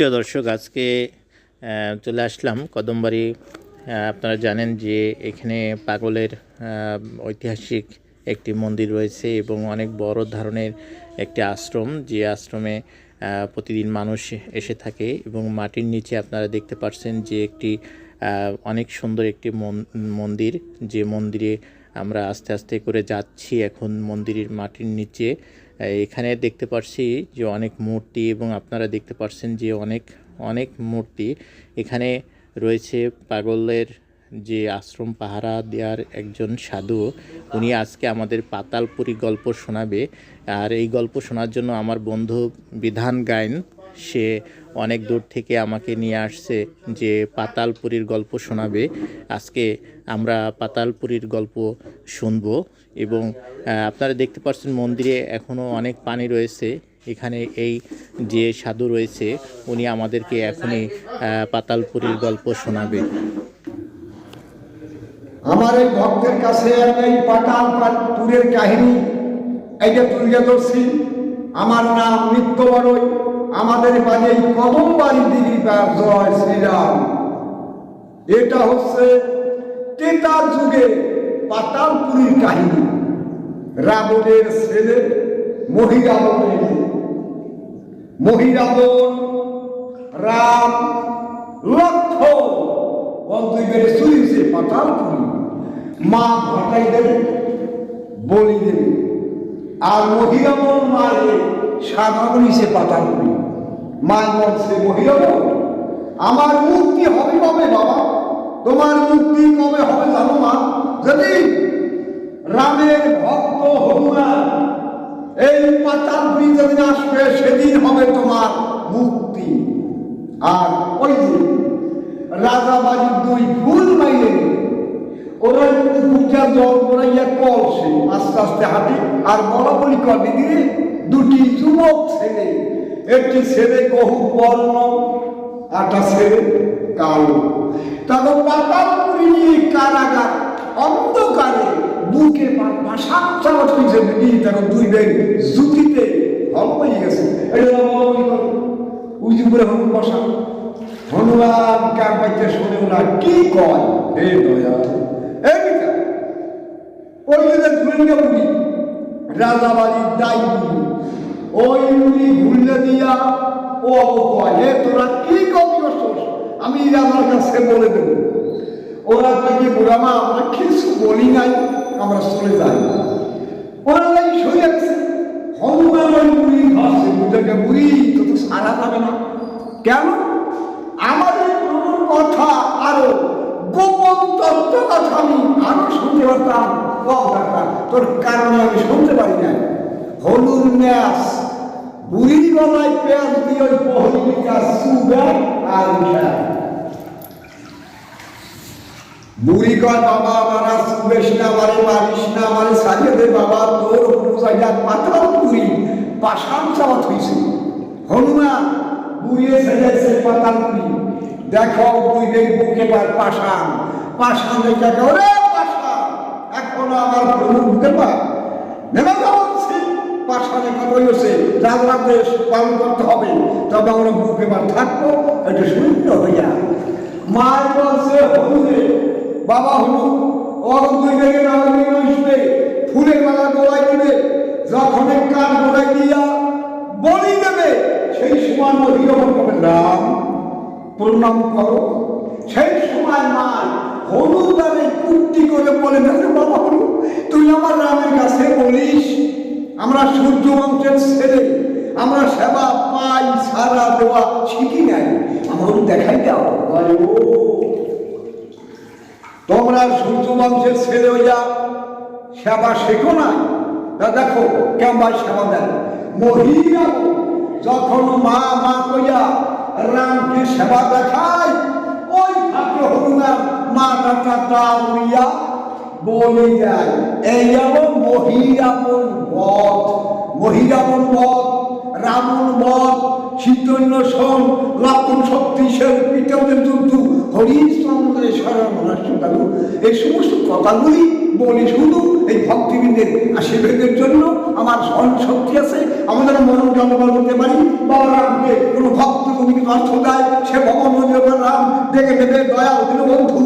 প্রিয় দর্শক, আজকে চলে আসলাম কদমবাড়ি। আপনারা জানেন যে এখানে পাগলের ঐতিহাসিক একটি মন্দির রয়েছে এবং অনেক বড় ধরনের একটি আশ্রম, যে আশ্রমে প্রতিদিন মানুষ এসে থাকে এবং মাটির নিচে আপনারা দেখতে পাচ্ছেন যে একটি অনেক সুন্দর একটি মন- মন্দির। যে মন্দিরে আমরা আস্তে আস্তে করে যাচ্ছি, এখন মন্দিরের মাটির নিচে এখানে দেখতে পাচ্ছি যে অনেক মূর্তি এবং আপনারা দেখতে পাচ্ছেন যে অনেক অনেক মূর্তি। এখানে রয়েছে পাগলের যে আশ্রম পাহারা দেওয়ার একজন সাধু। উনি আজকে আমাদের পাতালপুরি গল্প শোনাবে। আর এই গল্প শোনার জন্য আমার বন্ধু বিধান গায়ন সে অনেক দূর থেকে আমাকে নিয়ে আসছে যে পাতালপুরীর গল্প শোনাবে। আজকে আমরা পাতালপুরীর গল্প শুনব এবং আপনারা দেখতে পাচ্ছেন মন্দিরে এখনও অনেক পানি রয়েছে। এখানে এই যে সাধু রয়েছে, উনি আমাদেরকে এখনই পাতালপুরীর গল্প শোনাবে। আমার এই ভক্তের কাছে এই পাটাল টুরের কাহিনী এইটা তুলিয়া ধরছি আমার নাম নিত্য বড়ই আমাদের বাড়ি এই কদম বাড়ি দিদি জয় শ্রীরাম। এটা হচ্ছে তেতার যুগে পাতালপুরীর কাহিনী। রাবণের ছেলে মহিরাবণের মহিরাবণ রাম, লক্ষ। দুই বেড়ে শুয়েছে পাতালপুরি। মা ঘটাই দেবে, বলি দেবে। আর মহিরাবণ মারে সাধারণ সে পাতালপুরি। মা বলছে মহিরাবণ আমার মুক্তি হবে কবে বাবা? তোমার মুক্তি কবে হবে জানো মা? যদি রামের ভক্ত হনুমান এই পাতালপুরি যেদিন আসবে, সেদিন হবে তোমার মুক্তি। আর ওই যে রাজা বাড়ির দুই ফুল মাইলে, ওরা দুটা জল কলসে, আস্তে আস্তে হাঁটে, আর বলা বলি করে দিয়ে দুটি যুবক ছেলে একটি ছেলে বহু বর্ণ একটা ছেলে কালো। পাতালপুরি নিয়ে কারাগার, অন্ধকারে বুকে ভাষা চালাত হয়েছে দিদি তারপর দুই বেগ জুতিতে হল হয়ে গেছে। এটা করে হনুমান বসা। হনুমান কার পাইতে শুনে ওরা কি কয়? হে দয়া এই ওই যে বুড়ি, রাজাবাড়ির দায় বুড়ি ওই বুড়ি ঘুরলে দিয়া, ও কয় হে তোরা কি করছস আমি রাজার কাছে বলে দেব। ওরা থেকে বুড়ামা আমরা কিছু বলি নাই, আমরা চলে যাই। ওরা নাই সরে গেছে হনুমান ওই বুড়ি ধরছে বুঝাকে বুড়ি, তো তো সারা যাবে না। কেন? আমাদের কথা আরও গোপন তত্ত্ব কথা আমি আরও শুনতে পারতাম। তোর কারণে আমি শুনতে পারি না হলুদ ম্যাস বুড়ির গলায় পেঁয়াজ দিয়ে ওই পহলিকা সুগার আর উঠায় বুড়ি কয়, বাবা আমারা সুবেশ না, মারে মারিস না, মারে সাজিয়ে দে, বাবা, তোর পূজাইয়া পাতাল পুরি পাশান চাওয়াত হইছে। হনুমান বুড়িয়ে সাজাইছে পাতাল পুরি দেখো বুড়িদের বুকে পার পাশান পাশান দেখে ওরে পাশান এখনও আমার প্রভু বুকে পার। নেমে যাচ্ছি পাশানে কথা হয়েছে রাজরাদেশ পালন করতে হবে। তবে আমরা বুকে পার থাকব এটা শূন্য হইয়া। মায়ের বলছে হলুদে, বাবা হলু অরুণ দুই বেগে না হইবে ফুলের মালা গোড়াই দিবে, যখন কান গোড়াই দিয়া বলি দেবে, সেই সময় মহিরমন করবে রাম, প্রণাম করো। সেই সময় মা হলুদ আমি কুর্তি করে বলে বাবা হলু তুই আমার রামের কাছে আমরা সূর্য বংশের ছেলে, আমরা সেবা পাই সারা দেওয়া শিখি নাই। আমার দেখাই দাও। বলে তোমরা সূর্য বংশের ছেলে হইয়া সেবা শেখো না তা দেখো, কেমন সেবা দেন মহিলা, যখন মা মা কইয়া রামকে সেবা দেখায়, ওই ফাঁকে হনুমান মা টাকা উইয়া বলে যায় এই হলো মহিরাপন বধ। মহিরাপন বধ, রাবণ বধ শীতন্য সোম লক্ষণ শক্তি সেন পিতমের যুদ্ধ হরিশ্চন্দ্রের শরণ রাষ্ট্রকালু। এই সমস্ত কথাগুলি বলি শুধু এই ভক্তিবৃন্দের আশীর্বাদের জন্য। আমার স্মরণ শক্তি আছে, আমাদের মন জনগণ করতে পারি। বাবা রামকে কোনো ভক্ত অর্থ দেয়, সে ভগবান রাম, দেখে নেবে দয়া বন্ধু